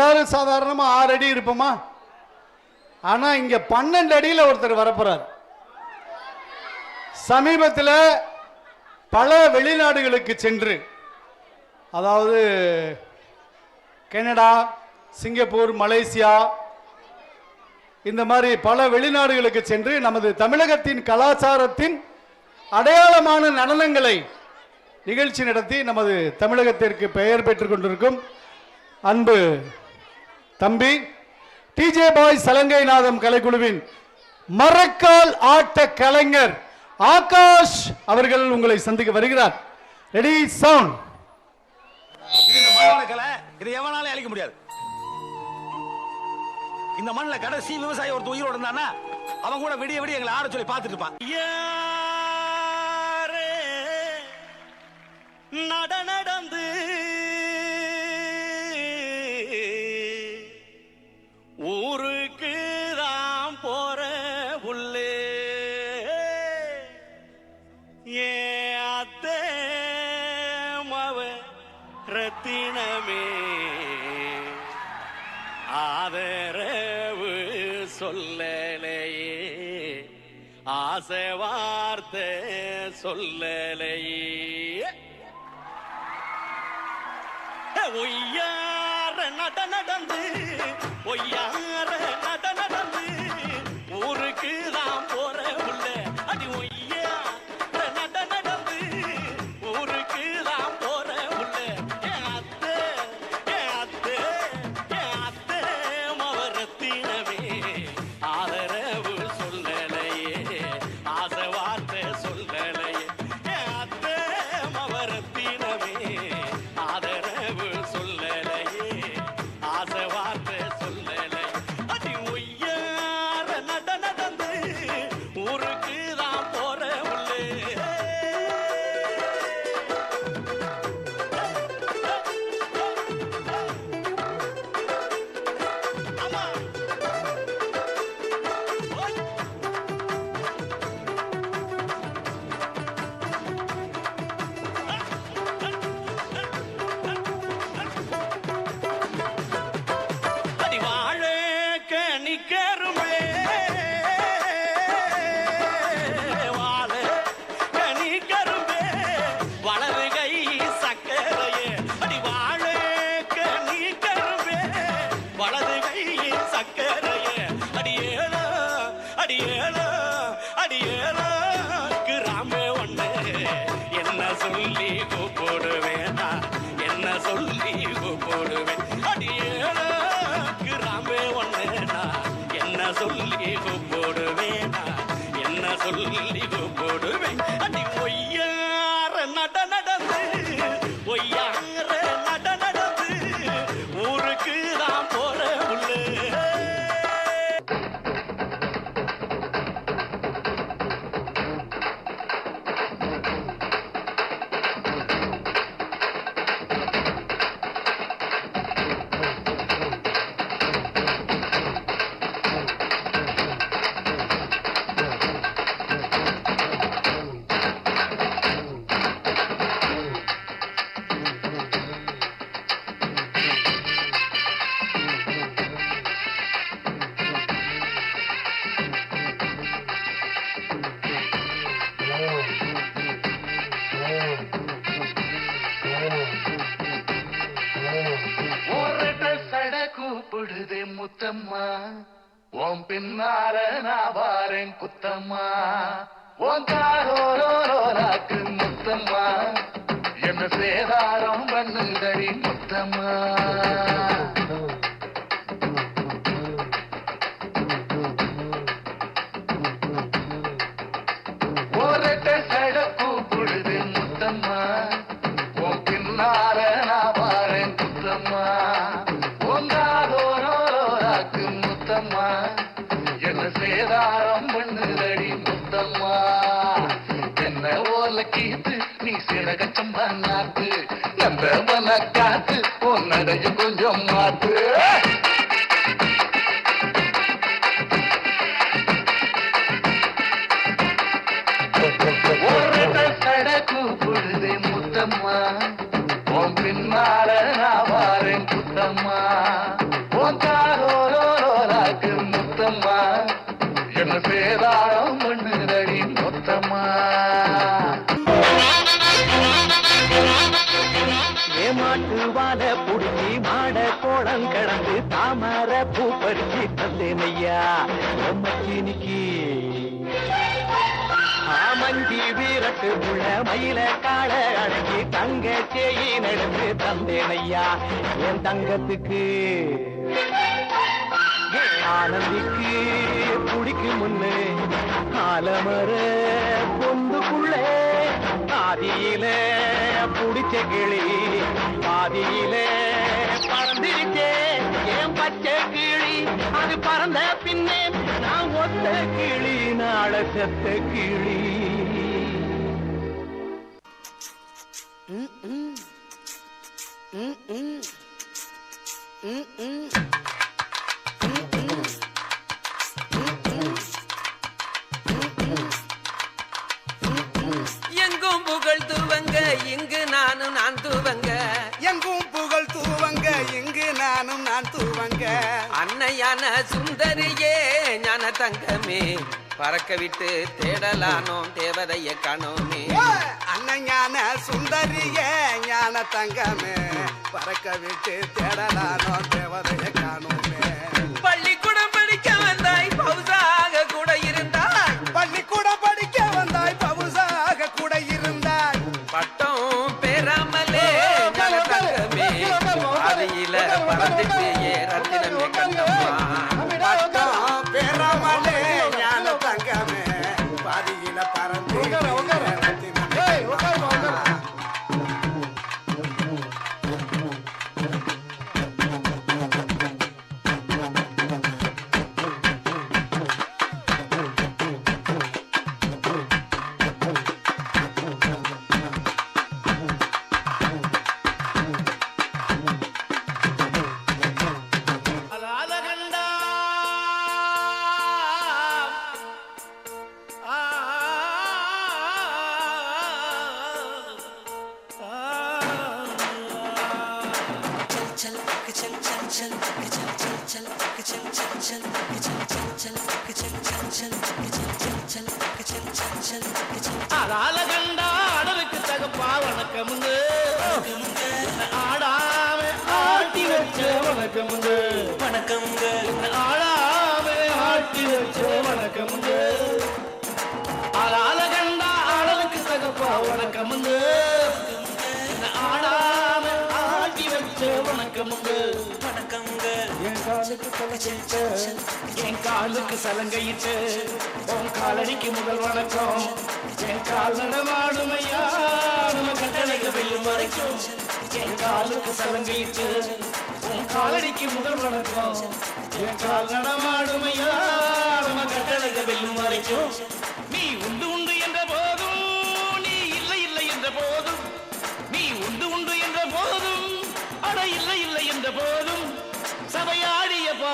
எல்லாரும் சாதாரணமாக ஆறு அடி இருப்போமா? ஆனால் இங்கே பன்னெண்டு அடியில் ஒருத்தர் வரப்போறார். சமீபத்தில் பல வெளிநாடுகளுக்கு சென்று அதாவது கனடா சிங்கப்பூர் மலேசியா இந்த மாதிரி பல வெளிநாடுகளுக்கு சென்று நமது தமிழகத்தின் கலாச்சாரத்தின் அடையாளமான நடனங்களை நிகழ்ச்சி நடத்தி நமது தமிழகத்திற்கு பெயர் பெற்றுக் கொண்டிருக்கும் அன்பு தம்பி டிஜே பாய் சலங்கைநாதம் கலைக்குழுவின் மரக்கால் ஆட்ட கலைஞர் ஆகாஷ் அவர்கள் உங்களை சந்திக்க வருகிறார். ரெடி சவுண்ட் இது இந்த மண்ணோட கலை. இதை எவனாலும் அழிக்க முடியாது. இந்த மண்ணுல கடைசி விவசாயி ஒருத்தர் உயிரோட இருந்தானா அவன் கூட விடிய விடிய எங்களை ஆட சொல்லி பார்த்துட்டு இருப்பான். யாரே தினமே. ஆதரவு சொல்லலையே. ஆசை வார்த்தை சொல்லலையே. ஒய்யார நட நடந்து ஒய்யார என்ன சொல்லி குத்தம்மா. ஓம் பின்னார நான் வாரேன் குத்தம்மா. ஓம் காரோரோராக்கு முத்தம்மா. என்ன சேதாரம் பண்ணுங்கடி முத்தம்மா. சீத்து நீ சிறக சம்பா நாத்து நம்ப மன காத்து உன்னடைய கொஞ்சம் மாத்து. முத்தம்மா. உன் பின்னால என்ன செய்தா தந்தேனையா மச்சினிக்கு ஆமஞ்சி வீரட்டு உள்ள மயில கால அடக்கி தங்க செய்ய நடந்து தந்தேன் ஐயா என் தங்கத்துக்கு. ஆனந்திக்கு குடிக்கு முன்னே ஆலமர பொந்துக்குள்ளே ஆதியில புடிச்ச கிளி பாதியிலே பறந்திருச்சே ஏன் பச்சை அது பறந்த பின்னே நான் ஒத்த கிளி நாள செத்த கிளி. எங்கும் புகழ் துவங்க இங்கு நானும் நான் துவங்க. எங்கும் புகழ் தூவங்க இங்கு நானும் நான் தூவங்க. அன்னையான சுந்தரியே ஞான தங்கமே. பறக்க விட்டு தேடலானோம் தேவதைய காணோமே. அன்னையான சுந்தரியே ஞான தங்கமே. பறக்க விட்டு தேடலானோம் தேவதைய காணோமே. பள்ளிக்கூடம் படிக்க வந்தாய் பௌசா. அதால கண்டா அடலுக்கு தகப்பா வணக்கமுண்டு ஆடாம ஆட்டி வச்ச வணக்கமுண்டு வணக்கமுங்க காலுக்கு தொலைச்சிட்டு என் காலுக்கு சலங்கையிட்டு உன் காலடிக்கு முதல் வணக்கம். என் கால் நடமாடுமையா நம்ம கட்டளைக்கு வெல்லும் வரைக்கும். என் காலுக்கு சலங்கையிட்டு உன் காலடிக்கு முதல் வணக்கம். என் கால் நடமாடுமையா நம்ம கட்டளைக்கு வெல்லும் வரைக்கும்.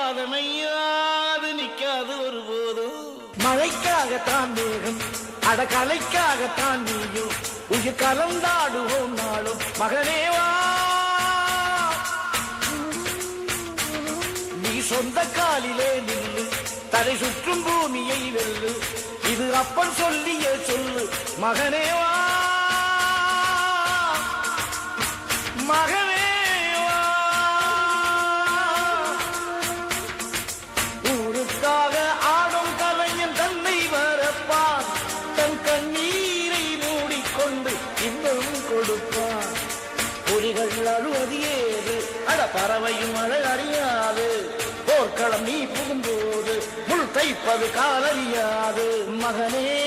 நிற்காத மையாது நிற்காது ஒரு போதும் மழைக்காகத்தான் மேகம் அட கலைக்காகத்தான் நீயும். உயிர் கலந்தாடுவோம் நாளும் மகனேவா நீ சொந்த காலிலே நில்லு தலை சுற்றும் பூமியை வெல்லு. இது அப்பன் சொல்லிய சொல்லு மகனேவா கேட்பது தைப்பது காலறியாது. மகனே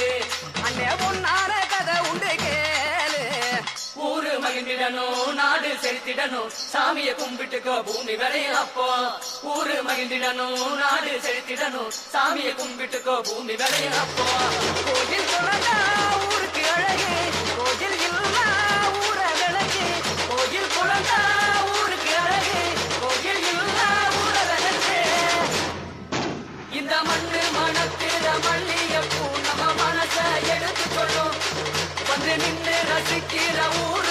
மகிழ்ந்திடணும் நாடு செலுத்திடணும் சாமிய கும்பிட்டுக்கோ பூமி விளையும் அப்போ. ஊரு மகிழ்ந்திடணும் நாடு செலுத்திடணும் சாமிய கும்பிட்டுக்கோ பூமி விளையும் அப்போ. கோயில் குழந்தா ஊருக்கு அழகு. கோயில் இல்லா ஊர விளக்கு. கோயில் குழந்தா ஊருக்கு அழகு. கோயில் இல்லா ஊர விளக்கு. இந்த மண்ணு மணத்திர மல்லியப்பூ நம்ம மனச எடுத்துக்கொள்ளும். வந்து நின்று ரசிக்கிற ஊரு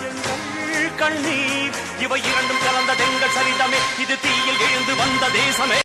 கண்ணீர். இவை இரண்டும் கலந்த தெங்கள் சரிதமே. இது தீயில் எழுந்து வந்த தேசமே.